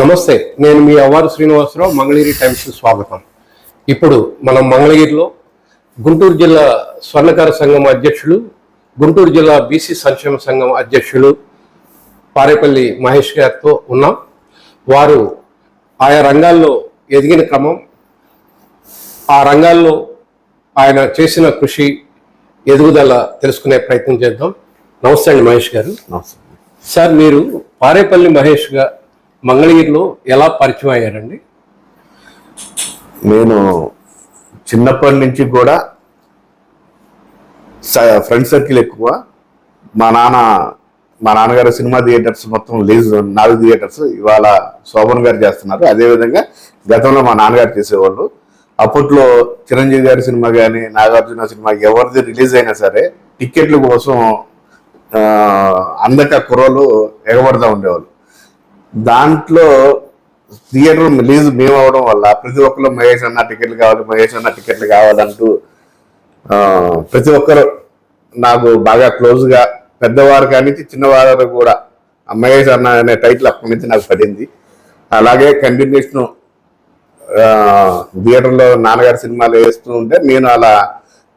నమస్తే నేను మీ అవ్వారు శ్రీనివాసరావు మంగళగిరి టైమ్స్ స్వాగతం. ఇప్పుడు మనం మంగళగిరిలో గుంటూరు జిల్లా స్వర్ణకార సంఘం అధ్యక్షులు గుంటూరు జిల్లా బీసీ సంక్షేమ సంఘం అధ్యక్షులు పారేపల్లి మహేష్ గారితో ఉన్నాం. వారు ఆయా రంగాల్లో ఎదిగిన క్రమం ఆ రంగాల్లో ఆయన చేసిన కృషి ఎదుగుదల తెలుసుకునే ప్రయత్నం చేద్దాం. నమస్తే అండి మహేష్ గారు. సార్ మీరు పారేపల్లి మహేష్గా మంగళగిరిలో ఎలా పరిచయం అయ్యారండి? నేను చిన్నప్పటి నుంచి కూడా స- ఫ్రెండ్ సర్కిల్ ఎక్కువ. మా నాన్న మా నాన్నగారు సినిమా థియేటర్స్ మొత్తం లీజ్ నాలుగు థియేటర్స్ ఇవాళ శోభన్ గారు చేస్తున్నారు. అదేవిధంగా గతంలో మా నాన్నగారు చేసేవాళ్ళు. అప్పట్లో చిరంజీవి గారి సినిమా కానీ నాగార్జున సినిమా ఎవరిది రిలీజ్ అయినా సరే టిక్కెట్ల కోసం అందక కుర్రలు ఎగబడతా ఉండేవాళ్ళు. దాంట్లో థియేటర్ రిలీజ్ మేము అవడం వల్ల ప్రతి ఒక్కరు మహేష్ అన్న టికెట్లు కావాలి మహేష్ అన్న టికెట్లు కావాలంటూ ప్రతి ఒక్కరు నాకు బాగా క్లోజ్గా పెద్దవారు కానీ చిన్నవారు కూడా మహేష్ అన్న అనే టైటిల్ అప్పటి నుంచి నాకు పడింది. అలాగే కంటిన్యూషన్ థియేటర్లో నాన్నగారి సినిమాలు వేస్తూ ఉంటే నేను అలా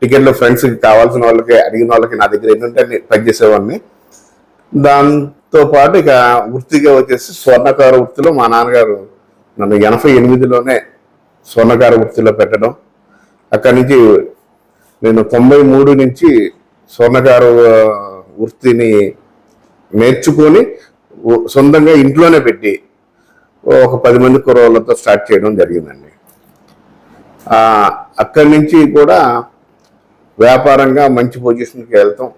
టికెట్లు ఫ్రెండ్స్కి కావాల్సిన వాళ్ళకి అడిగిన వాళ్ళకి నా దగ్గర ఏంటంటే చేసేవాడిని దాని తో పాటు ఇక వృత్తిగా వచ్చేసి స్వర్ణకార వృత్తిలో మా నాన్నగారు నన్ను ఎనభై ఎనిమిదిలోనే స్వర్ణకార వృత్తిలో పెట్టడం. అక్కడి నుంచి నేను తొంభై మూడు నుంచి స్వర్ణకార వృత్తిని నేర్చుకొని సొంతంగా ఇంట్లోనే పెట్టి ఒక పది మంది కుర్రోళ్ళతో స్టార్ట్ చేయడం జరిగిందండి. అక్కడి నుంచి కూడా వ్యాపారంగా మంచి పొజిషన్కి వెళ్తాం.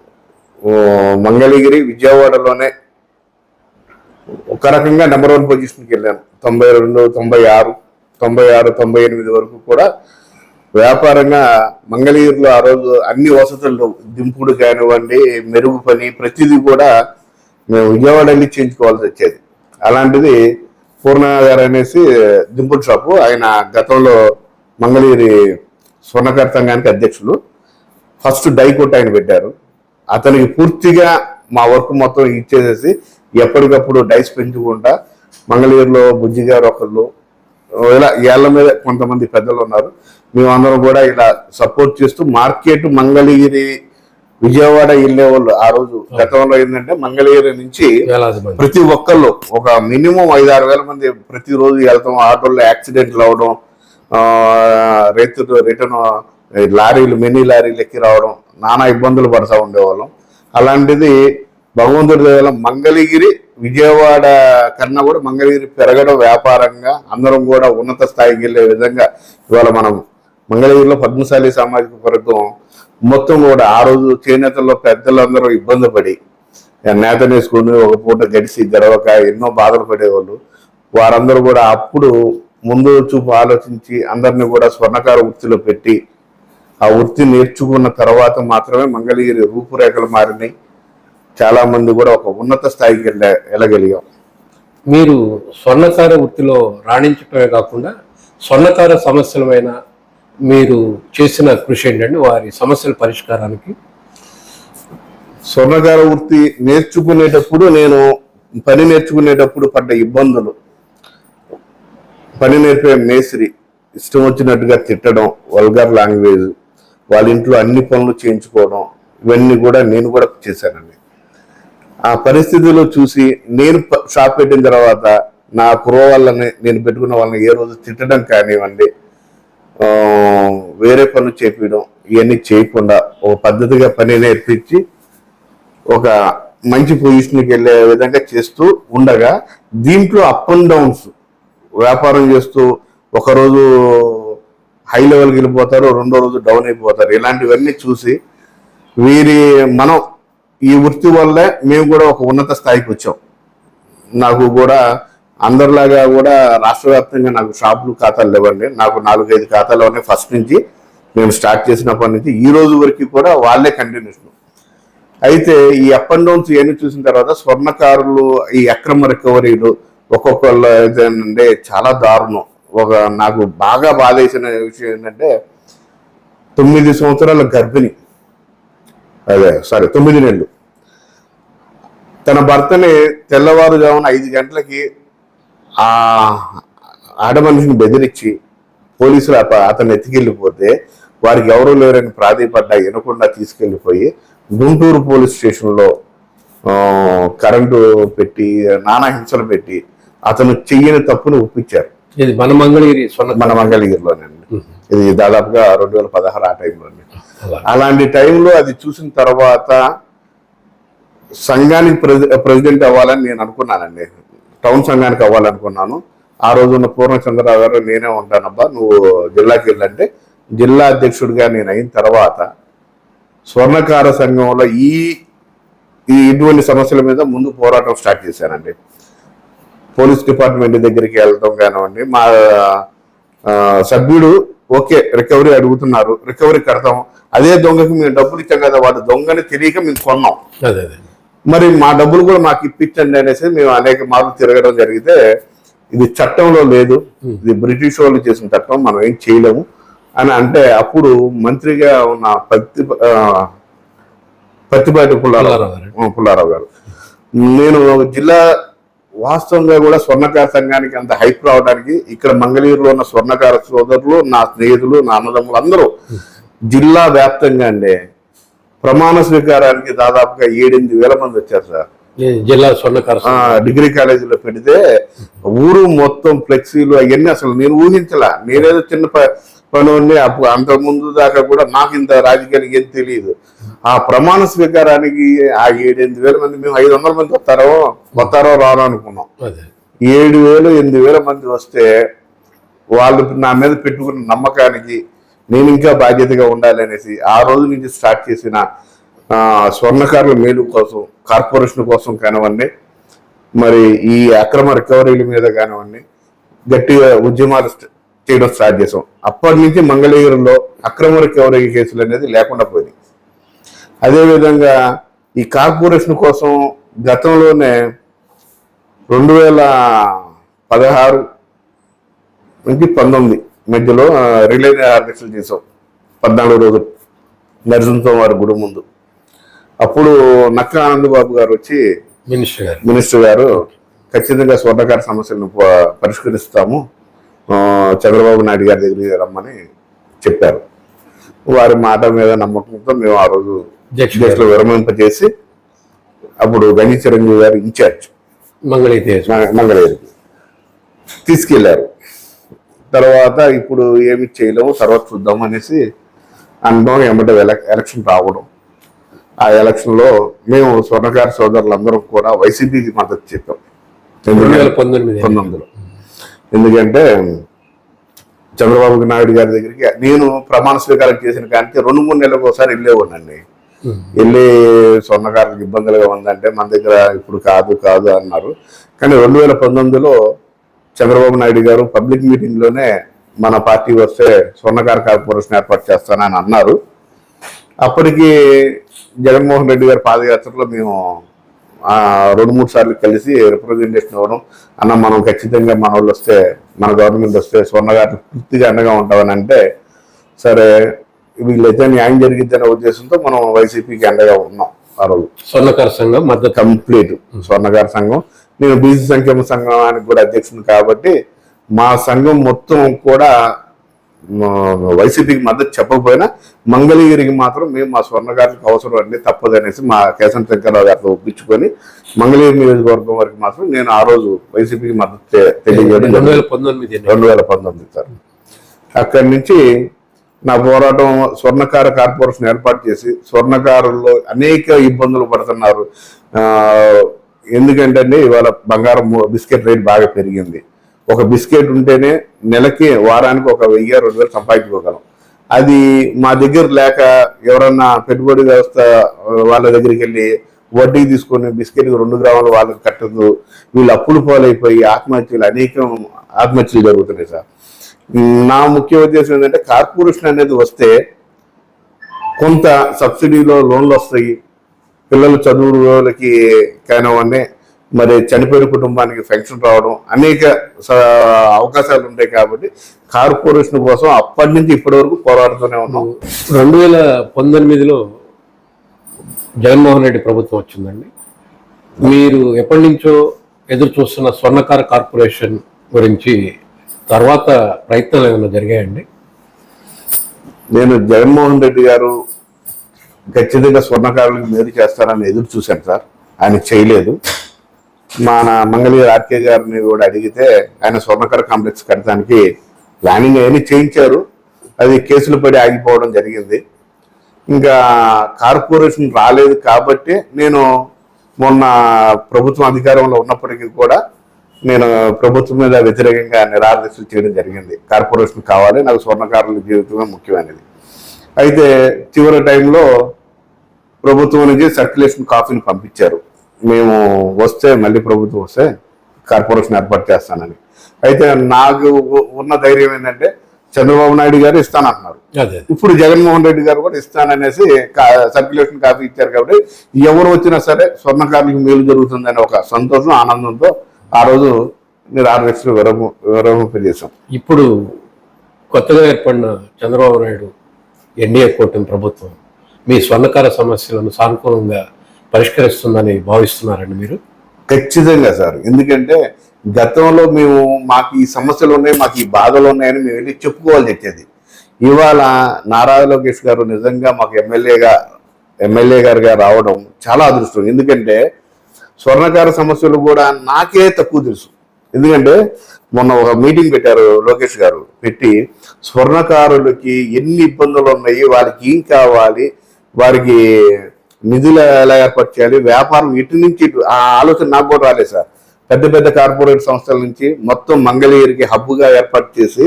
మంగళగిరి విజయవాడలోనే ఒక రకంగా నెంబర్ వన్ పొజిషన్కి వెళ్ళాను. తొంభై రెండు తొంభై ఆరు తొంభై ఆరు తొంభై ఎనిమిది వరకు కూడా వ్యాపారంగా మంగళగిరిలో ఆ రోజు అన్ని వసతులు దింపుడు కానివ్వండి మెరుగు పని ప్రతిదీ కూడా మేము విజయవాడ వెళ్ళి చేయించుకోవాల్సి వచ్చేది. అలాంటిది పూర్ణ గారు అనేసి దింపుడు షాపు ఆయన గతంలో మంగళగిరి స్వర్ణకర్ సంఘానికి అధ్యక్షులు. ఫస్ట్ డై ఆయన పెట్టారు. అతనికి పూర్తిగా మా వర్క్ మొత్తం ఇచ్చేసేసి ఎప్పటికప్పుడు డైస్ పెంచుకుంటా. మంగళగిరిలో బుజ్జి గారు ఒకళ్ళు. ఇలా ఏళ్ళ మీద కొంతమంది పెద్దలు ఉన్నారు. మేమందరం కూడా ఇలా సపోర్ట్ చేస్తూ మార్కెట్ మంగళగిరి విజయవాడ వెళ్ళే వాళ్ళు ఆ రోజు గతంలో ఏంటంటే మంగళగిరి నుంచి ప్రతి ఒక్కళ్ళు ఒక మినిమం ఐదు ఆరు వేల మంది ప్రతిరోజు వెళ్తాం. ఆటోల్లో యాక్సిడెంట్లు అవడం ఆ, రైతు రిటర్న్ లారీలు మినీ లారీలు ఎక్కి రావడం నానా ఇబ్బందులు పడతా ఉండేవాళ్ళం. అలాంటిది భగవంతుడి దయ మంగళగిరి విజయవాడ కన్నా కూడా మంగళగిరి పెరగడం వ్యాపారంగా అందరం కూడా ఉన్నత స్థాయికి వెళ్ళే విధంగా ఇవాళ మనం మంగళగిరిలో పద్మశాలి సామాజిక వర్గం మొత్తం కూడా ఆ రోజు చేనేతల్లో పెద్దలందరూ ఇబ్బంది పడి నేత వేసుకుని ఒక పూట గడిచి గడవక ఎన్నో బాధలు పడేవాళ్ళు. వారందరూ కూడా అప్పుడు ముందు చూపు ఆలోచించి అందరిని కూడా స్వర్ణకార వృత్తిలో పెట్టి ఆ వృత్తి నేర్చుకున్న తర్వాత మాత్రమే మంగళగిరి రూపురేఖలు మారినాయి. చాలా మంది కూడా ఒక ఉన్నత స్థాయికి వెళ్ళ వెళ్ళగలిగాం. మీరు స్వర్ణకార వృత్తిలో రాణించటమే కాకుండా స్వర్ణకార సమస్యలమైన మీరు చేసిన కృషి ఏంటంటే వారి సమస్యల పరిష్కారానికి. స్వర్ణకార వృత్తి నేర్చుకునేటప్పుడు నేను పని నేర్చుకునేటప్పుడు పడ్డ ఇబ్బందులు. పని నేర్పే మేస్త్రి ఇష్టం వచ్చినట్టుగా తిట్టడం వల్గర్ లాంగ్వేజ్ వాళ్ళ ఇంట్లో అన్ని పనులు చేయించుకోవడం ఇవన్నీ కూడా నేను కూడా చేశానండి. ఆ పరిస్థితిలో చూసి నేను ప- షాప్ పెట్టిన తర్వాత నా కుర్ర వాళ్ళని నేను పెట్టుకున్న వాళ్ళని ఏ రోజు తిట్టడం కానివ్వండి వేరే పనులు చేపించడం ఇవన్నీ చేయకుండా ఒక పద్ధతిగా పని నేర్పించి ఒక మంచి పొజిషన్కి వెళ్ళే విధంగా చేస్తూ ఉండగా దీంట్లో అప్ అండ్ డౌన్స్ వ్యాపారం చేస్తూ ఒకరోజు హై లెవెల్కి వెళ్ళిపోతారు రెండో రోజు డౌన్ అయిపోతారు. ఇలాంటివన్నీ చూసి వీరి మనం ఈ వృత్తి వల్లే మేము కూడా ఒక ఉన్నత స్థాయికి వచ్చాం. నాకు కూడా అందరిలాగా కూడా రాష్ట్ర వ్యాప్తంగా నాకు షాపులు ఖాతాలు లేవండి. నాకు నాలుగైదు ఖాతాలు ఉన్నాయి ఫస్ట్ నుంచి. మేము స్టార్ట్ చేసినప్పటి నుంచి. ఈ రోజు వరకు కూడా వాళ్ళే కంటిన్యూషన్ అయితే ఈ అప్ అండ్ డౌన్స్ ఇవన్నీ చూసిన తర్వాత స్వర్ణకారులు ఈ అక్రమ రికవరీలు ఒక్కొక్కళ్ళు ఏంటంటే చాలా దారుణం. ఒక నాకు బాగా బాధేసిన విషయం ఏంటంటే తొమ్మిది సంవత్సరాల గర్భిణి. అదే సారీ తొమ్మిది నెలలు తన భర్తని తెల్లవారుజామున ఐదు గంటలకి ఆ ఆడ మనిషిని బెదిరించి పోలీసులు అత- అతన్ని ఎత్తుకెళ్ళిపోతే వారికి ఎవరూ లేరని ప్రాధేయపడ్డా వినకుండా తీసుకెళ్ళిపోయి గుంటూరు పోలీస్ స్టేషన్లో ఆ, కరెంటు పెట్టి నానా హింసలు పెట్టి అతను చెయ్యని తప్పును ఒప్పించారు. ఇది మన మంగళగిరి మన మంగళగిరిలోనండి ఇది దాదాపుగా రెండు వేల పదహారు ఆ అలా. అలాంటి టైంలో అది చూసిన తర్వాత సంఘానికి ప్రెసి- ప్రెసిడెంట్ అవ్వాలని నేను అనుకున్నానండి. టౌన్ సంఘానికి అవ్వాలనుకున్నాను. ఆ రోజు ఉన్న పూర్ణచంద్రరావు గారు నేనే ఉంటానబ్బా నువ్వు జిల్లాకి వెళ్ళంటే జిల్లా అధ్యక్షుడిగా నేను అయిన తర్వాత స్వర్ణకార సంఘంలో ఈ ఈ ఇటువంటి సమస్యల మీద ముందు పోరాటం స్టార్ట్ చేశానండి. పోలీస్ డిపార్ట్మెంట్ దగ్గరికి వెళ్ళడం కానివ్వండి మా సభ్యుడు ఓకే రికవరీ అడుగుతున్నారు రికవరీ కడతాం. అదే దొంగకి మేము డబ్బులు ఇచ్చాం కదా వాడు దొంగని తెలియక మేము కొన్నాం. అదే మరి మా డబ్బులు కూడా మాకు ఇప్పించండి అనేసి మేము అనేక మార్లు తిరగడం జరిగితే ఇది చట్టంలో లేదు. ఇది బ్రిటిష్ వాళ్ళు చేసిన చట్టం మనం ఏం చేయలేము. అని అంటే అప్పుడు మంత్రిగా ఉన్న పత్తి పత్తిపాటి పుల్లారావు పుల్లారావు గారు. నేను జిల్లా వాస్తవంగా కూడా స్వర్ణకార సంఘానికి అంత హైప్ రావడానికి ఇక్కడ మంగళగిరిలో ఉన్న స్వర్ణకార సోదరులు నా స్నేహితులు నా అన్నదమ్ములు అందరూ జిల్లా వ్యాప్తంగా అండి. ప్రమాణ స్వీకారానికి దాదాపుగా ఏడెనిమిది వేల మంది వచ్చారు సార్. జిల్లా స్వర్ణకార డిగ్రీ కాలేజీలో పెడితే ఊరు మొత్తం ఫ్లెక్సీలు అవన్నీ అసలు నేను ఊహించలా. నేనేదో చిన్న పని ఉండి అప్పుడు అంత ముందు దాకా కూడా నాకు ఇంత రాజకీయానికి ఏం తెలియదు. ఆ ప్రమాణ స్వీకారానికి ఆ ఏడెనిమిది వేల మంది మేము ఐదు వందల మంది వస్తారో వస్తారో రారో అనుకున్నాం. అదే. ఏడు వేలు ఎనిమిది వేల మంది వస్తే వాళ్ళు నా మీద పెట్టుకున్న నమ్మకానికి నేను ఇంకా బాధ్యతగా ఉండాలి అనేసి ఆ రోజు నుంచి స్టార్ట్ చేసిన స్వర్ణకారుల మేలు కోసం కార్పొరేషన్ కోసం కానివ్వండి మరి ఈ అక్రమ రికవరీల మీద కానివ్వండి గట్టిగా ఉద్యమాలు చేయడం స్టార్ట్ చేసాం. అప్పటి నుంచి మంగళగిరిలో అక్రమ రికవరీ కేసులు అనేది లేకుండా పోయినాయి. అదేవిధంగా ఈ కార్పొరేషన్ కోసం గతంలోనే రెండు వేల పదహారు నుంచి పంతొమ్మిది మధ్యలో రిలే ఆర్కెస్ట్రా చేసాం పద్నాలుగు రోజులు నరసింహం వారి గుడి ముందు. అప్పుడు నక్క ఆనందబాబు గారు వచ్చి మినిస్టర్ గారు. మినిస్టర్ గారు ఖచ్చితంగా స్వర్ణకార సమస్యలను పరిష్కరిస్తాము. చంద్రబాబు నాయుడు గారి దగ్గరికి రమ్మని చెప్పారు. వారి మాట మీద నమ్మకంతో మేము ఆ రోజు అధ్యక్షులు విరమింపజేసి అప్పుడు గణి చిరంజీవి గారు ఇన్ఛార్జ్. మంగళగిరి మంగళగిరికి తీసుకెళ్ళారు. తర్వాత ఇప్పుడు ఏమి చేయలేము తర్వాత చూద్దాం అనేసి ఏమంటే ఎలక్- ఎలక్షన్ రావడం. ఆ ఎలక్షన్లో మేము స్వర్ణకార సోదరులందరం కూడా వైసీపీకి మద్దతు చెప్పాం. రెండు వేల పంతొమ్మిది. పంతొమ్మిదిలో. ఎందుకంటే చంద్రబాబు నాయుడు గారి దగ్గరికి నేను ప్రమాణ స్వీకారం చేసిన కానీ రెండు మూడు నెలలకు ఒకసారి వెళ్ళేవాడినండి. వెళ్ళి స్వర్ణకారులకు ఇబ్బందులుగా ఉందంటే మన దగ్గర ఇప్పుడు కాదు కాదు అన్నారు. కానీ రెండు వేల పంతొమ్మిదిలో చంద్రబాబు నాయుడు గారు పబ్లిక్ మీటింగ్లోనే మన పార్టీ వస్తే స్వర్ణకార కార్పొరేషన్ ఏర్పాటు చేస్తానని అన్నారు. అప్పటికి జగన్మోహన్ రెడ్డి గారి పాదయాత్రలో మేము రెండు మూడు సార్లు కలిసి రిప్రజెంటేషన్ ఇవ్వడం అన్న మనం ఖచ్చితంగా మన వాళ్ళు వస్తే మన గవర్నమెంట్ వస్తే స్వర్ణగారు పూర్తిగా అండగా ఉంటామని అంటే సరే వీళ్ళైతే న్యాయం జరిగిద్దనే ఉద్దేశంతో మనం వైసీపీకి అండగా ఉన్నాం ఆ రోజు స్వర్ణకార సంఘం మద్దతు కంప్లీట్ స్వర్ణగార సంఘం నేను బీసీ సంక్షేమ సంఘానికి కూడా అధ్యక్షుడు కాబట్టి మా సంఘం మొత్తం కూడా వైసీపీకి మద్దతు చెప్పకపోయినా మంగళగిరికి మాత్రం మేము మా స్వర్ణగారికి అవసరం అండి తప్పదనేసి మా కేశం శంకర్రావు గారితో ఒప్పించుకొని మంగళగిరి నియోజకవర్గం వరకు మాత్రం నేను ఆ రోజు వైసీపీకి మద్దతు తెలియజేయడం రెండు. వేల పంతొమ్మిది. రెండు వేల పంతొమ్మిది సార్ అక్కడి నుంచి నా పోరాటం స్వర్ణకార కార్పొరేషన్ ఏర్పాటు చేసి స్వర్ణకారుల్లో అనేక ఇబ్బందులు పడుతున్నారు. ఎందుకంటే అండి ఇవాళ బంగారం బిస్కెట్ రేట్ బాగా పెరిగింది. ఒక బిస్కెట్ ఉంటేనే నెలకి వారానికి ఒక వెయ్యి రెండు వేలు సంపాదించుకోగలం. అది మా దగ్గర లేక ఎవరన్నా పెట్టుబడి వ్యవస్థ వాళ్ళ దగ్గరికి వెళ్ళి వడ్డీ తీసుకొని బిస్కెట్ రెండు గ్రాములు వాళ్ళకి కట్టదు వీళ్ళు అప్పులు పాలైపోయి ఆత్మహత్యలు అనేకం ఆత్మహత్యలు జరుగుతున్నాయి సార్. నా ముఖ్య ఉద్దేశం ఏంటంటే కార్పొరేషన్ అనేది వస్తే కొంత సబ్సిడీలో లోన్లు వస్తాయి. పిల్లల చదువులకి కానివ్వండి మరి చనిపోయిన కుటుంబానికి పెన్షన్ రావడం అనేక అవకాశాలు ఉంటాయి కాబట్టి కార్పొరేషన్ కోసం అప్పటి నుంచి ఇప్పటి వరకు పోరాడుతూనే ఉన్నాం. రెండు వేల పంతొమ్మిదిలో జగన్మోహన్ రెడ్డి ప్రభుత్వం వచ్చిందండి. మీరు ఎప్పటి నుంచో ఎదురు చూస్తున్న స్వర్ణకార కార్పొరేషన్ గురించి తర్వాత ప్రయత్నాలు ఏమైనా జరిగాయండి? నేను జగన్మోహన్ రెడ్డి గారు ఖచ్చితంగా స్వర్ణకారులకు మేలు చేస్తారని ఎదురు చూశాను సార్. ఆయన చేయలేదు. మన మంగళీ ఆర్కే గారిని కూడా అడిగితే ఆయన స్వర్ణకర కాంప్లెక్స్ కట్టడానికి ప్లానింగ్ అవన్నీ చేయించారు. అది కేసులు పడి ఆగిపోవడం జరిగింది. ఇంకా కార్పొరేషన్ రాలేదు కాబట్టి నేను మొన్న ప్రభుత్వం అధికారంలో ఉన్నప్పటికీ కూడా నేను ప్రభుత్వం మీద వ్యతిరేకంగా నిరాదీక్షలు చేయడం జరిగింది. కార్పొరేషన్ కావాలి నాకు స్వర్ణకారుల జీవితమే ముఖ్యమైనది. అయితే చివరి టైంలో ప్రభుత్వం నుంచి సర్క్యులేషన్ కాఫీని పంపించారు. మేము వస్తే మళ్ళీ ప్రభుత్వం వస్తే కార్పొరేషన్ ఏర్పాటు చేస్తానని. అయితే నాకు ఉన్న ధైర్యం ఏంటంటే చంద్రబాబు నాయుడు గారు ఇస్తానంటున్నారు. ఇప్పుడు జగన్మోహన్ రెడ్డి గారు కూడా ఇస్తాననేసి సర్క్యులేషన్ కాపీ ఇచ్చారు కాబట్టి ఎవరు వచ్చినా సరే స్వర్ణకారులకు మేలు జరుగుతుందనే ఒక సంతోషం ఆనందంతో ఆ రోజు మీరు ఆరు లక్షలు విరమ విరమింపజేశాం ఇప్పుడు కొత్తగా ఏర్పడిన చంద్రబాబు నాయుడు ఎన్డీఏ కూటమి ప్రభుత్వం మీ స్వర్ణకార సమస్యలను సానుకూలంగా పరిష్కరిస్తుందని భావిస్తున్నారండి మీరు? ఖచ్చితంగా సార్. ఎందుకంటే గతంలో మేము మాకు ఈ సమస్యలు ఉన్నాయి మాకు ఈ బాధలు ఉన్నాయని మేము వెళ్ళి చెప్పుకోవాల్సి వచ్చేది. ఇవాళ నారా లోకేష్ గారు నిజంగా మాకు ఎమ్మెల్యేగా ఎమ్మెల్యే గారుగా రావడం చాలా అదృష్టం. ఎందుకంటే స్వర్ణకార సమస్యలు కూడా నాకే తక్కువ తెలుసు. ఎందుకంటే మొన్న ఒక మీటింగ్ పెట్టారు లోకేష్ గారు. పెట్టి స్వర్ణకారులకి ఎన్ని ఇబ్బందులు ఉన్నాయి వారికి ఏం కావాలి వారికి నిధులు ఎలా ఏర్పాటు చేయాలి వ్యాపారం ఇటు నుంచి ఇటు ఆ ఆలోచన నాకు కూడా రాలేదు సార్. పెద్ద పెద్ద కార్పొరేట్ సంస్థల నుంచి మొత్తం మంగళగిరికి హబ్బుగా ఏర్పాటు చేసి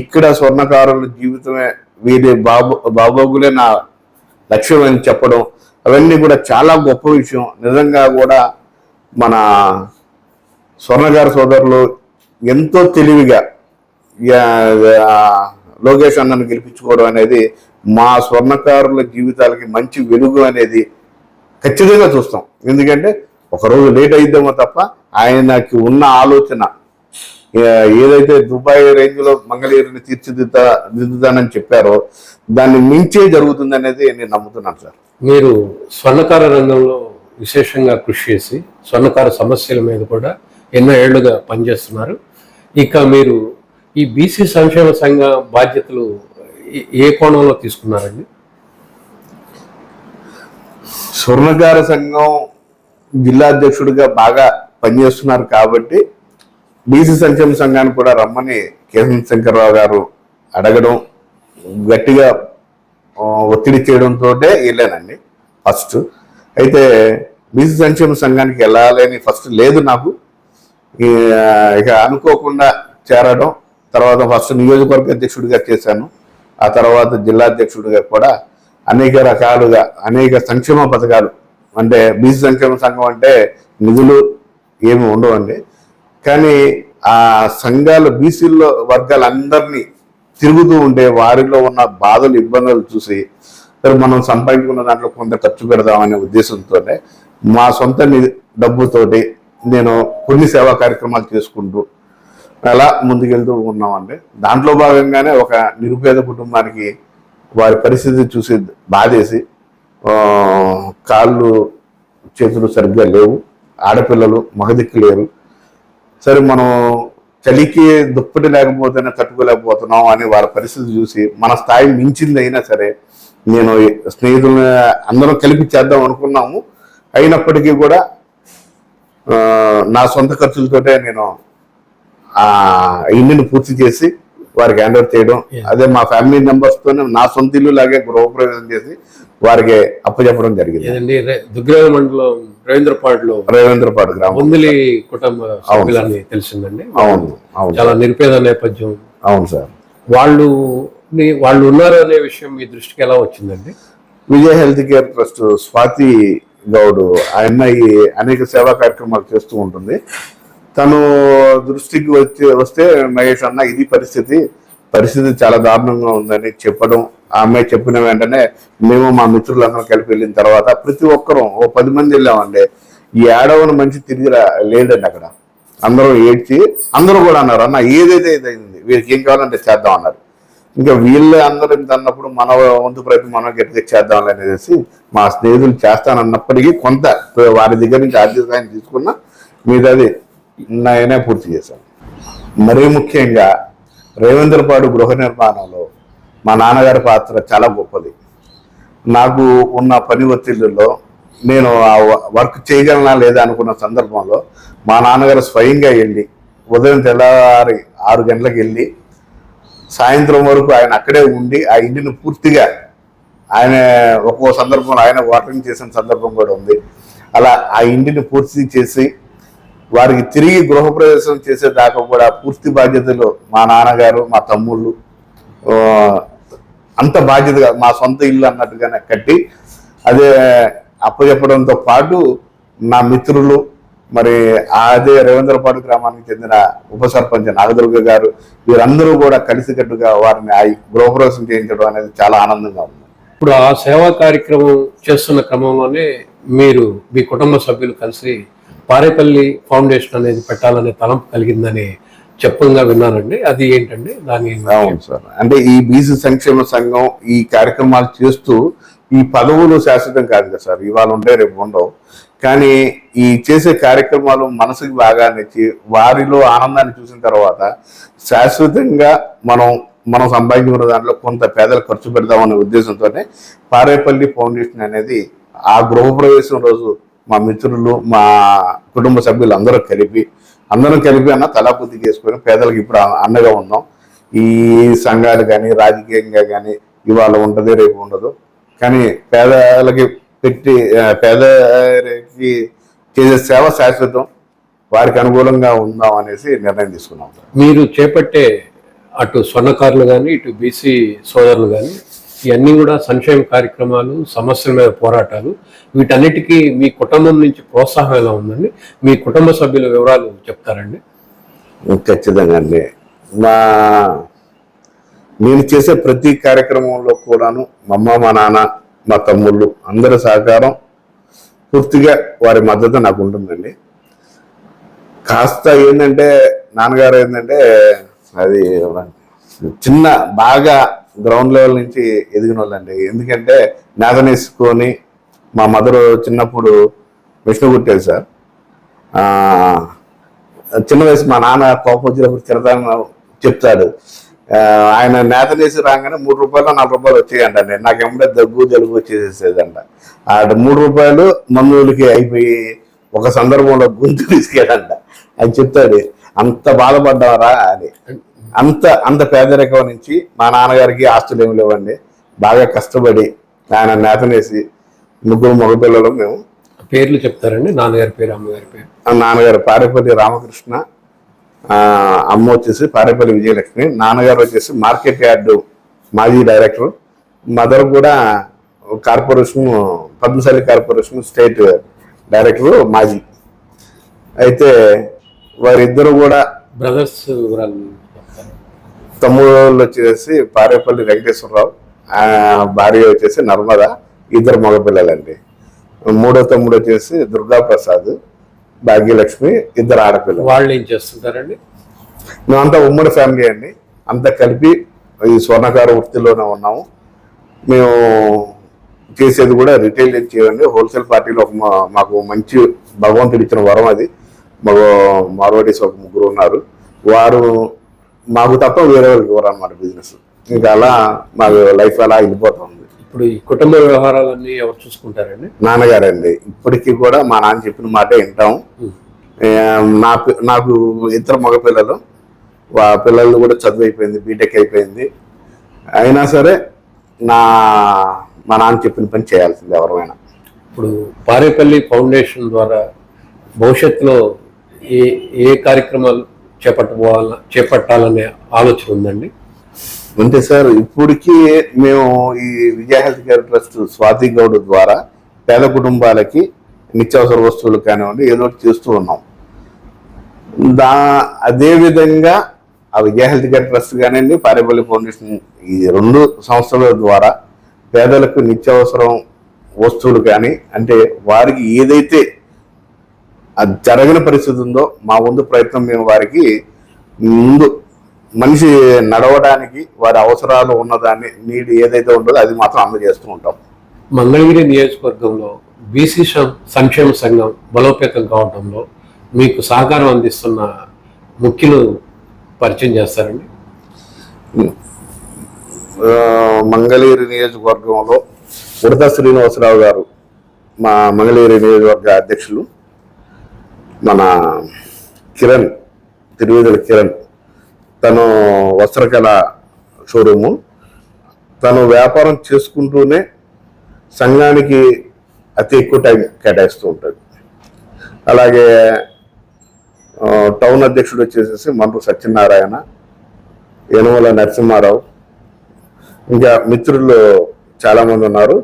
ఇక్కడ స్వర్ణకారుల జీవితమే వీరి బాబు బాబోగులే నా లక్ష్యం అని చెప్పడం అవన్నీ కూడా చాలా గొప్ప విషయం. నిజంగా కూడా మన స్వర్ణగారి సోదరులు ఎంతో తెలివిగా లోకేష్ అన్నను గెలిపించుకోవడం అనేది మా స్వర్ణకారుల జీవితాలకి మంచి వెలుగు అనేది ఖచ్చితంగా చూస్తాం. ఎందుకంటే ఒకరోజు లేట్ అయిద్దామో తప్ప ఆయనకి ఉన్న ఆలోచన ఏదైతే దుబాయ్ రేంజ్లో మంగళగిరిని తీర్చిదిద్దా దిద్దుతానని చెప్పారో దాన్ని మించే జరుగుతుంది అనేది నేను నమ్ముతున్నాను సార్. మీరు స్వర్ణకార రంగంలో విశేషంగా కృషి చేసి స్వర్ణకార సమస్యల మీద కూడా ఎన్నో ఏళ్ళుగా పనిచేస్తున్నారు. ఇక మీరు ఈ బీసీ సంక్షేమ సంఘ బాధ్యతలు ఏ- ఏ కోణంలో తీసుకున్నారండి? స్వర్ణకార సంఘం జిల్లా అధ్యక్షుడిగా బాగా పనిచేస్తున్నారు కాబట్టి బీసీ సంక్షేమ సంఘాన్ని కూడా రమ్మని కేశవ శంకర్రావు గారు అడగడం గట్టిగా ఒత్తిడి చేయడంతో వెళ్ళానండి. ఫస్ట్ అయితే బీసీ సంక్షేమ సంఘానికి వెళ్ళాలని ఫస్ట్ లేదు నాకు. ఇక అనుకోకుండా చేరడం తర్వాత ఫస్ట్ నియోజకవర్గ అధ్యక్షుడిగా చేశాను. ఆ తర్వాత జిల్లా అధ్యక్షుడిగా కూడా అనేక రకాలుగా అనేక సంక్షేమ పథకాలు అంటే బీసీ సంక్షేమ సంఘం అంటే నిధులు ఏమి ఉండవండి కానీ ఆ సంఘాలు బీసీల్లో వర్గాలందరినీ తిరుగుతూ ఉంటే వారిలో ఉన్న బాధలు ఇబ్బందులు చూసి మనం సంపాదించుకున్న దాంట్లో కొంత ఖర్చు పెడదామనే ఉద్దేశంతోనే మా సొంత ని- డబ్బుతోటి నేను కొన్ని సేవా కార్యక్రమాలు చేసుకుంటూ అలా ముందుకెళ్తూ ఉన్నామండి దాంట్లో భాగంగానే ఒక నిరుపేద కుటుంబానికి వారి పరిస్థితి చూసి బాధేసి కాళ్ళు చేతులు సరిగ్గా లేవు ఆడపిల్లలు మగదిక్కు లేరు. సరే మనం చలికి దుప్పటి లేకపోతేనే తట్టుకోలేకపోతున్నాం అని వారి పరిస్థితి చూసి మన స్థాయి మించింది అయినా సరే నేను స్నేహితులను అందరం కలిపి చేద్దాం అనుకున్నాము. అయినప్పటికీ కూడా నా సొంత ఖర్చులతోటే నేను ఆ ఇల్లుని పూర్తి చేసి వారికి హ్యాండ్ ఓవర్ చేయడం అదే మా ఫ్యామిలీ మెంబర్స్ తోనే నా సొంత ఇల్లు లాగే గృహప్రవేశం చేసి వారికి అప్పచెప్పడం జరిగింది. దుగ్గిరాల మండలం రవీంద్రపాడులో రేవేంద్రపాడు గ్రామం. బొందిలి కుటుంబ సభ్యులని తెలిసిందండి. అవును అవును చాలా నిరుపేద నేపథ్యం. అవును సార్. వాళ్ళు వాళ్ళు ఉన్నారు అనే విషయం మీ దృష్టికి ఎలా వచ్చిందండి? Vijay health care trust Swathi Goud ఆ అమ్మాయి అనేక సేవా కార్యక్రమాలు చేస్తూ ఉంటుంది. తను దృష్టికి వచ్చి వస్తే మహేష్ అన్న ఇది పరిస్థితి పరిస్థితి చాలా దారుణంగా ఉందని చెప్పడం ఆమె చెప్పిన వెంటనే మేము మా మిత్రులందరం కలిపి వెళ్ళిన తర్వాత ప్రతి ఒక్కరూ ఓ పది మంది వెళ్ళామండి. ఈ ఏడవని మంచి తిరిగి లేదండి లేడండి అక్కడ. అందరూ ఏడ్చి అందరూ కూడా అన్నారు అన్న ఏదైతే ఇదైంది వీరికి ఏం కావాలంటే చేద్దాం అన్నారు. ఇంకా వీళ్ళు అందరూ ఇంత అన్నప్పుడు మన వంతు ప్రయత్నం మనం గట్టిగా చేద్దాం అనేసి మా స్నేహితులు చేస్తానన్నప్పటికీ కొంత వారి దగ్గర నుంచి ఆర్థిక సాయం తీసుకున్నా మీదది నాయనే పూర్తి చేశాను మరీ ముఖ్యంగా రేవేంద్రపాడు గృహ నిర్మాణంలో మా నాన్నగారి పాత్ర చాలా గొప్పది. నాకు ఉన్న పని ఒత్తిళ్ళలో నేను ఆ వ- వర్క్ చేయగలనా లేదా అనుకున్న సందర్భంలో మా నాన్నగారు స్వయంగా వెళ్ళి ఉదయం తెల్లవారి ఆరు గంటలకు వెళ్ళి సాయంత్రం వరకు ఆయన అక్కడే ఉండి ఆ ఇంటిని పూర్తిగా ఆయన ఒక్కో సందర్భంలో ఆయన వాటరింగ్ చేసిన సందర్భం కూడా ఉంది. అలా ఆ ఇంటిని పూర్తి చేసి వారికి తిరిగి గృహప్రవేశం చేసేదాకా కూడా పూర్తి బాధ్యతలు మా నాన్నగారు మా తమ్ముళ్ళు అంత బాధ్యతగా మా సొంత ఇల్లు అన్నట్టుగానే కట్టి అదే అప్పచెప్పడంతో పాటు నా మిత్రులు మరి అదే రవీంద్రపాడు గ్రామానికి చెందిన ఉప సర్పంచ్ నాగదుర్గ గారు వీరందరూ కూడా కలిసికట్టుగా వారిని ఆ గృహప్రవేశం చేయించడం అనేది చాలా ఆనందంగా ఉంది. ఇప్పుడు ఆ సేవా కార్యక్రమం చేస్తున్న క్రమంలోనే మీరు మీ కుటుంబ సభ్యులు కలిసి పారేపల్లి ఫౌండేషన్ అనేది పెట్టాలనే తలంపు కలిగిందని చెప్పంగా విన్నానండి. అది ఏంటండి? దాని అవును సార్. అంటే ఈ బీసీ సంక్షేమ సంఘం ఈ కార్యక్రమాలు చేస్తూ ఈ పదవులు శాశ్వతం కాదు కదా సార్. ఇవాళ ఉంటే రేపు ఉండవు. కానీ ఈ చేసే కార్యక్రమాలు మనసుకి బాగా నచ్చి వారిలో ఆనందాన్ని చూసిన తర్వాత శాశ్వతంగా మనం మనం సంపాదించుకున్న దాంట్లో కొంత పేదలు ఖర్చు పెడదామనే ఉద్దేశంతోనే పారేపల్లి ఫౌండేషన్ అనేది ఆ గృహప్రవేశం రోజు మా మిత్రులు మా కుటుంబ సభ్యులు అందరూ కలిపి అందరం కలిపి అన్న తలాపుద్ది చేసుకొని పేదలకు ఇప్పుడు అండగా ఉన్నాం. ఈ సంఘాలు కానీ రాజకీయంగా కానీ ఇవాళ ఉంటుంది రేపు ఉండదు. కానీ పేదలకి పెట్టి ఆ, పేదరికి చేసే సేవ శాశ్వతం వారికి అనుకూలంగా ఉందాం అనేసి నిర్ణయం తీసుకున్నాం మీరు చేపట్టే అటు స్వర్ణకారులు కానీ ఇటు బీసీ సోదరులు కానీ ఇవన్నీ కూడా సంక్షేమ కార్యక్రమాలు సమస్యల మీద పోరాటాలు వీటన్నిటికీ మీ కుటుంబం నుంచి ప్రోత్సాహం ఎలా ఉందండి? మీ కుటుంబ సభ్యుల వివరాలు చెప్తారండి. ఖచ్చితంగా అండి. మా నేను చేసే ప్రతి కార్యక్రమంలో కూడాను మా అమ్మ మా నాన్న మా తమ్ముళ్ళు అందరి సహకారం పూర్తిగా వారి మద్దతు నాకు ఉంటుందండి. కాస్త ఏంటంటే నాన్నగారు ఏంటంటే అది చిన్న బాగా గ్రౌండ్ లెవెల్ నుంచి ఎదిగిన వాళ్ళండి ఎందుకంటే నేతనేసుకొని మా మదర్ చిన్నప్పుడు విష్ణుకుట్టేది సార్. చిన్న వయసు మా నాన్న కోపం వచ్చినప్పుడు తిడతాను చెప్తాడు. ఆయన నేత చేసి రాగానే మూడు రూపాయలు నాలుగు రూపాయలు వచ్చాయండి నాకు ఎమ్మడే దగ్గు జలుబు వచ్చేసేదంట ఆ మూడు రూపాయలు మందులకి అయిపోయి ఒక సందర్భంలో గొంతు తీసుకెళ్ళంట. అని చెప్తాడు అంత బాధపడ్డారా అని. అంత అంత పేదరికం నుంచి మా నాన్నగారికి ఆస్తులు ఏమి లేవండి. బాగా కష్టపడి ఆయన నేతనేసి ముగ్గురు మగపిల్లలు మేము పేర్లు చెప్తారండి. నాన్నగారి పేరు అమ్మగారి పేరు. నాన్నగారు పారేపల్లి రామకృష్ణ అమ్మ వచ్చేసి పారేపల్లి విజయలక్ష్మి నాన్నగారు వచ్చేసి మార్కెట్ యార్డు మాజీ డైరెక్టర్ మదర్ కూడా corporation Padmashali corporation state director మాజీ. అయితే వారిద్దరు కూడా బ్రదర్స్ తమ్ముళ్ళు వచ్చేసి పారేపల్లి వెంకటేశ్వరరావు ఆ, భార్య వచ్చేసి నర్మద ఇద్దరు మగపిల్లలండి. మూడో తమ్ముడు వచ్చేసి దుర్గా ప్రసాద్ భాగ్యలక్ష్మి ఇద్దరు ఆడపిల్లలు. వాళ్ళు ఏం చేస్తుంటారండి? మేమంతా ఉమ్మడి ఫ్యామిలీ అండి. అంతా కలిపి ఈ స్వర్ణకార వృత్తిలోనే ఉన్నాము. మేము చేసేది కూడా రిటైల్ చేయండి హోల్సేల్ పార్టీలో ఒక మాకు మంచి భగవంతుడు ఇచ్చిన వరం అది. మాకు మార్వాడీస్ ఒక ముగ్గురు ఉన్నారు. వారు మాకు తప్ప వేరే వాళ్ళకి ఇవ్వరు అనమాట బిజినెస్. ఇంకా అలా మాకు లైఫ్ అలా వెళ్ళిపోతుంది. ఇప్పుడు ఈ కుటుంబ వ్యవహారాలన్నీ ఎవరు చూసుకుంటారండి? నాన్నగారండి. ఇప్పటికీ కూడా మా నాన్న చెప్పిన మాట వింటాం. నా నాకు ఇద్దరు మగపిల్లలు. వా పిల్లలు కూడా చదువు అయిపోయింది బీటెక్ అయిపోయింది. అయినా సరే నా మా నాన్న చెప్పిన పని చేయాల్సింది ఎవరైనా ఇప్పుడు పారేపల్లి ఫౌండేషన్ ద్వారా భవిష్యత్తులో ఏ ఏ కార్యక్రమాలు చేపట్టబోవాల చేపట్టాలనే ఆలోచన ఉందండి? అంటే సార్ ఇప్పటికీ మేము ఈ Vijaya health care trust Swathi Goud ద్వారా పేద కుటుంబాలకి నిత్యావసర వస్తువులు కానివ్వండి ఏదో ఒకటి చేస్తూ ఉన్నాం. దా అదే విధంగా ఆ విజయ హెల్త్ కేర్ ట్రస్ట్ కానివ్వండి పారేపల్లి ఫౌండేషన్ ఈ రెండు సంస్థల ద్వారా పేదలకు నిత్యావసరం వస్తువులు కానీ అంటే వారికి ఏదైతే అది జరగని పరిస్థితి ఉందో మా ముందు ప్రయత్నం మేము వారికి ముందు మనిషి నడవడానికి వారి అవసరాలు ఉన్నదాన్ని నీడ్ ఏదైతే ఉంటుందో అది మాత్రం అందజేస్తూ ఉంటాం. మంగళగిరి నియోజకవర్గంలో బీసీ సంక్షేమ సంఘం బలోపేతం కావడంలో మీకు సహకారం అందిస్తున్న ముఖ్యులు పరిచయం చేస్తారండి. మంగళగిరి నియోజకవర్గంలో ఉడత శ్రీనివాసరావు గారు మా మంగళగిరి నియోజకవర్గ అధ్యక్షులు మన కిరణ్ తిరువేదుల కిరణ్. తను వస్త్రకళ షోరూము. తను వ్యాపారం చేసుకుంటూనే సంఘానికి అతి ఎక్కువ టైం కేటాయిస్తూ ఉంటాడు. అలాగే టౌన్ అధ్యక్షుడు వచ్చేసేసి మండ్రు సత్యనారాయణ యనమల నరసింహారావు ఇంకా మిత్రులు చాలామంది ఉన్నారు.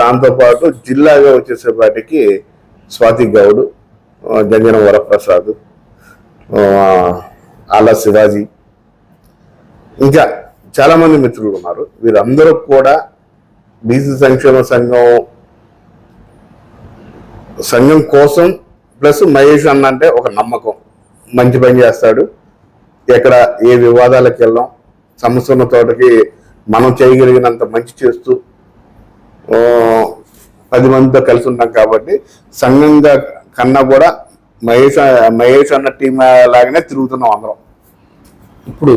దాంతోపాటు జిల్లాగా వచ్చేసేపాటికి స్వాతి గౌడ్ ఆ, జంజన వరప్రసాద్ ఆలా శివాజీ. ఇంకా చాలామంది మిత్రులు ఉన్నారు. వీరందరూ కూడా బీసీ సంక్షేమ సంఘం సంఘం కోసం ప్లస్ మహేష్ అన్న అంటే ఒక నమ్మకం. మంచి పని చేస్తాడు. ఎక్కడ ఏ వివాదాలకు వెళ్ళాం సమస్య తోటకి మనం చేయగలిగినంత మంచి చేస్తూ పది మందితో కలిసి ఉంటాం కాబట్టి సంఘంగా కన్నా కూడా మహేష్ మహేష్ అన్న టీం లాగానే తిరుగుతున్నాం అందరం. ఇప్పుడు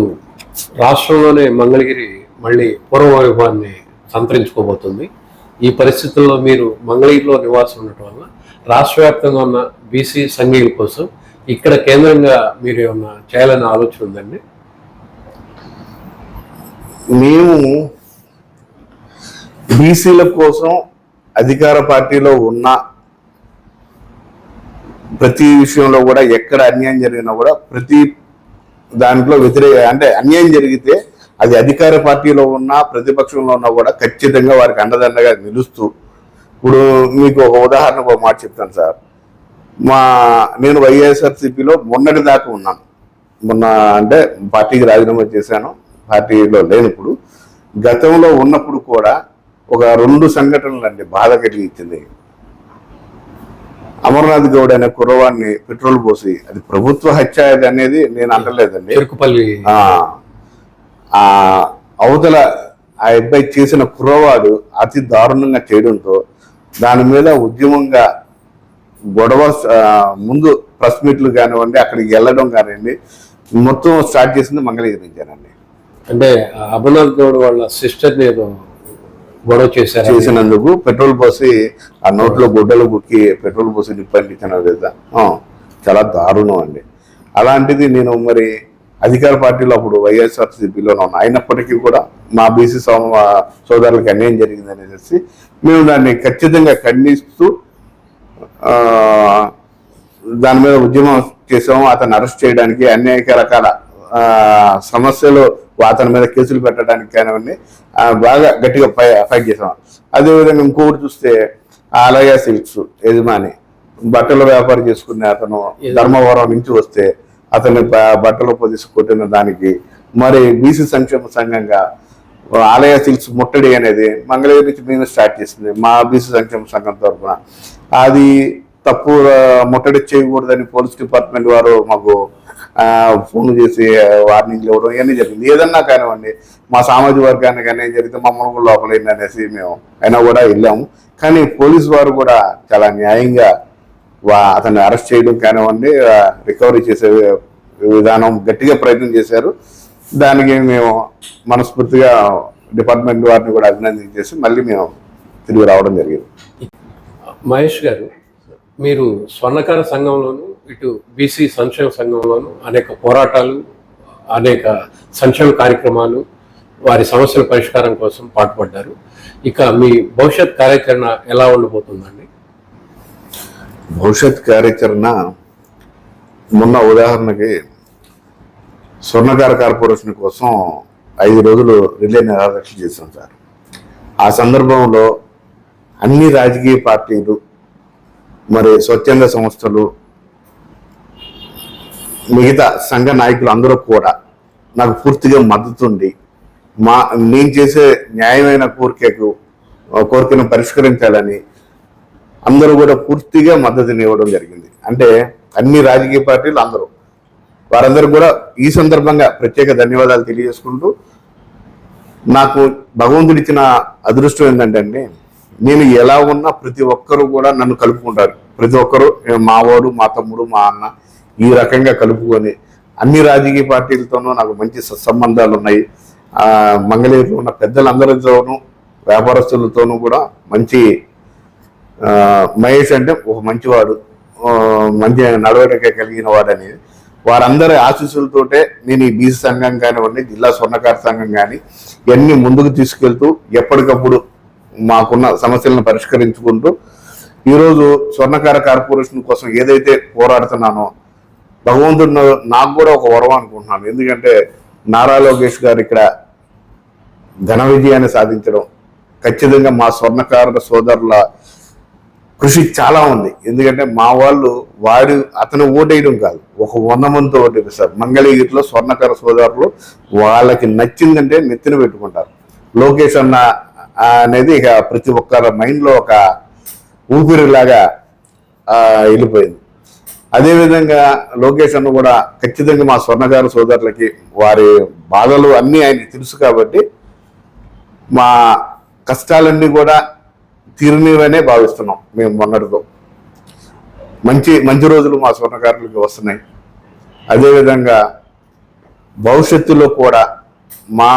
రాష్ట్రంలోనే మంగళగిరి మళ్ళీ పూర్వ వైభవాన్ని సంతరించుకోబోతుంది. ఈ పరిస్థితుల్లో మీరు మంగళగిరిలో నివాసం ఉండటం వల్ల రాష్ట్ర వ్యాప్తంగా ఉన్న బీసీ సంఘీయుల కోసం ఇక్కడ కేంద్రంగా మీరు ఏమన్నా చేయాలనే ఆలోచన ఉందండి? మేము బీసీల కోసం అధికార పార్టీలో ఉన్న ప్రతి విషయంలో కూడా ఎక్కడ అన్యాయం జరిగినా కూడా ప్రతి దాంట్లో వ్యతిరేక అంటే అన్యాయం జరిగితే అది అధికార పార్టీలో ఉన్నా ప్రతిపక్షంలో ఉన్నా కూడా ఖచ్చితంగా వారికి అండదండగా నిలుస్తూ ఇప్పుడు మీకు ఒక ఉదాహరణకు ఒక మాట చెప్తాను సార్. మా నేను వైఎస్ఆర్సీపీలో మొన్నటి దాకా ఉన్నాను. మొన్న అంటే పార్టీకి రాజీనామా చేశాను. పార్టీలో లేనప్పుడు గతంలో ఉన్నప్పుడు కూడా ఒక రెండు సంఘటనలు అండి బాధ కలిగించింది. అమర్నాథ్ గౌడ్ అనే కుర్రవాడిని పెట్రోల్ పోసి అది ప్రభుత్వ హత్య అనేది నేను అంటలేదండి ఆ అవతల ఆ అబ్బాయి చేసిన కుర్రవాడు అతి దారుణంగా చేయడంతో దాని మీద ఉద్యమంగా గొడవ ముందు ప్రెస్ మీట్లు కానివ్వండి అక్కడికి వెళ్ళడం కానివ్వండి మొత్తం స్టార్ట్ చేసింది మంగళగిరి నుంచేనండి. అంటే అమర్నాథ్ గౌడ్ వాళ్ళ సిస్టర్ని ఏదో గొడవ చేశారు చేసినందుకు పెట్రోల్ పోసి ఆ నోట్లో గుడ్డలు కుట్టి పెట్రోల్ పోసి నిప్పండించిన కదా చాలా దారుణం అండి. అలాంటిది నేను మరి అధికార పార్టీలో అప్పుడు వైఎస్ఆర్సీపీలో ఉన్నా. అయినప్పటికీ కూడా మా బీసీ సోదరులకు అన్యాయం జరిగింది అనేసి మేము దాన్ని ఖచ్చితంగా ఖండిస్తూ దాని మీద ఉద్యమం చేసాము అతను అరెస్ట్ చేయడానికి అనేక రకాల సమస్యలు అతని మీద కేసులు పెట్టడానికి కానివ్వండి బాగా గట్టిగా ఫై ఫైట్ చేసాం అదేవిధంగా ఇంకొకటి చూస్తే ఆలయ సిల్క్స్ యజమాని బట్టల వ్యాపారం చేసుకునే అతను ధర్మవరం నుంచి వస్తే అతని బ- బట్టలు పొదిసి కొట్టిన దానికి మరి బీసీ సంక్షేమ సంఘంగా ఆలయ సిల్క్స్ ముట్టడి అనేది మంగళగిరి నుంచి మేము స్టార్ట్ చేసింది మా బీసీ సంక్షేమ సంఘం తరఫున. అది తప్పు ముట్టడి చేయకూడదని పోలీస్ డిపార్ట్మెంట్ వారు మాకు ఫోన్ చేసి వార్నింగ్లు ఇవ్వడం ఇవన్నీ జరిగింది. ఏదన్నా కానివ్వండి మా సామాజిక వర్గాన్ని కానీ ఏం జరిగితే మమ్మల్ని కూడా లోపలైంది అనేసి మేము అయినా కూడా వెళ్ళాము. కానీ పోలీస్ వారు కూడా చాలా న్యాయంగా వా అతన్ని అరెస్ట్ చేయడం కానివ్వండి రికవరీ చేసే విధానం గట్టిగా ప్రయత్నం చేశారు. దానికి మేము మనస్ఫూర్తిగా డిపార్ట్మెంట్ వారిని కూడా అభినందించేసి మళ్ళీ మేము తిరిగి రావడం జరిగింది. మహేష్ గారు మీరు స్వర్ణకార సంఘంలోనూ ఇటు బీసీ సంక్షేమ సంఘంలోనూ అనేక పోరాటాలు అనేక సంక్షేమ కార్యక్రమాలు వారి సమస్యల పరిష్కారం కోసం పాటుపడ్డారు. ఇక మీ భవిష్యత్ కార్యాచరణ ఎలా ఉండబోతుందండి? భవిష్యత్ కార్యాచరణ మొన్న ఉదాహరణకి స్వర్ణకార కార్పొరేషన్ కోసం ఐదు రోజులు రిలే నిరాదక్ష చేశాం సార్. ఆ సందర్భంలో అన్ని రాజకీయ పార్టీలు మరి స్వచ్ఛంద సంస్థలు మిగతా సంఘ నాయకులు అందరూ కూడా నాకు పూర్తిగా మద్దతుండి మా నేను చేసే న్యాయమైన కోరికకు కోరికను పరిష్కరించాలని అందరూ కూడా పూర్తిగా మద్దతునివ్వడం జరిగింది. అంటే అన్ని రాజకీయ పార్టీలు అందరూ. వారందరూ కూడా ఈ సందర్భంగా ప్రత్యేక ధన్యవాదాలు తెలియజేసుకుంటూ నాకు భగవంతుడు ఇచ్చిన అదృష్టం ఏంటంటే అండి నేను ఎలా ఉన్నా ప్రతి ఒక్కరూ కూడా నన్ను కలుపుకుంటారు. ప్రతి ఒక్కరు మావాడు మా తమ్ముడు మా అన్న ఈ రకంగా కలుపుకొని అన్ని రాజకీయ పార్టీలతోనూ నాకు మంచి సత్సంబంధాలు ఉన్నాయి. మంగళగిరిలో ఉన్న పెద్దలందరితోనూ వ్యాపారస్తులతోనూ కూడా మంచి మహేష్ అంటే ఒక మంచివాడు. మంచి నడవడిక కలిగిన వాడని. వారందరి ఆశీస్సులతోటే నేను ఈ బీసీ సంఘం కానివ్వండి జిల్లా స్వర్ణకార సంఘం కానీ ఇవన్నీ ముందుకు తీసుకెళ్తూ ఎప్పటికప్పుడు మాకున్న సమస్యలను పరిష్కరించుకుంటూ ఈరోజు స్వర్ణకార కార్పొరేషన్ కోసం ఏదైతే పోరాడుతున్నానో భగవంతుడు నాకు కూడా ఒక వరం అనుకుంటున్నాను. ఎందుకంటే నారా లోకేష్ గారు ఇక్కడ ఘన విజయాన్ని సాధించడం ఖచ్చితంగా మా స్వర్ణకారుల సోదరుల కృషి చాలా ఉంది. ఎందుకంటే మా వాళ్ళు వాడు అతను ఓటేయడం కాదు. ఒక వంద మందితో ఓటేపిస్తారు మంగళగిరిలో స్వర్ణకార సోదరులు వాళ్ళకి నచ్చిందంటే నెత్తిన పెట్టుకుంటారు. లోకేష్ అన్న అనేది ఇక ప్రతి ఒక్కరి మైండ్లో ఒక ఊపిరిలాగా వెళ్ళిపోయింది. అదేవిధంగా లోకేష్ అన్న కూడా ఖచ్చితంగా మా స్వర్ణకార సోదరులకి వారి బాధలు అన్నీ ఆయన తెలుసు కాబట్టి మా కష్టాలన్నీ కూడా తీరునివనే భావిస్తున్నాం మేము మొన్నటితో. మంచి మంచి రోజులు మా స్వర్ణకారులకి వస్తున్నాయి. అదేవిధంగా భవిష్యత్తులో కూడా మా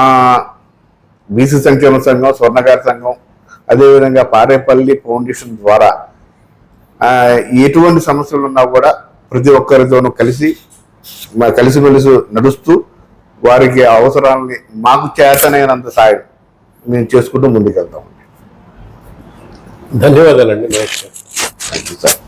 బీసీ సంక్షేమ సంఘం స్వర్ణకార సంఘం అదేవిధంగా పారేపల్లి ఫౌండేషన్ ద్వారా ఎటువంటి సమస్యలు ఉన్నా కూడా ప్రతి ఒక్కరితోనూ కలిసి కలిసిమెలిసి నడుస్తూ వారికి అవసరాలని మాకు చేతనైనంత సాయం మేము చేసుకుంటూ ముందుకెళ్తాం ధన్యవాదాలండి మహేష్ గారు. Thank you sir.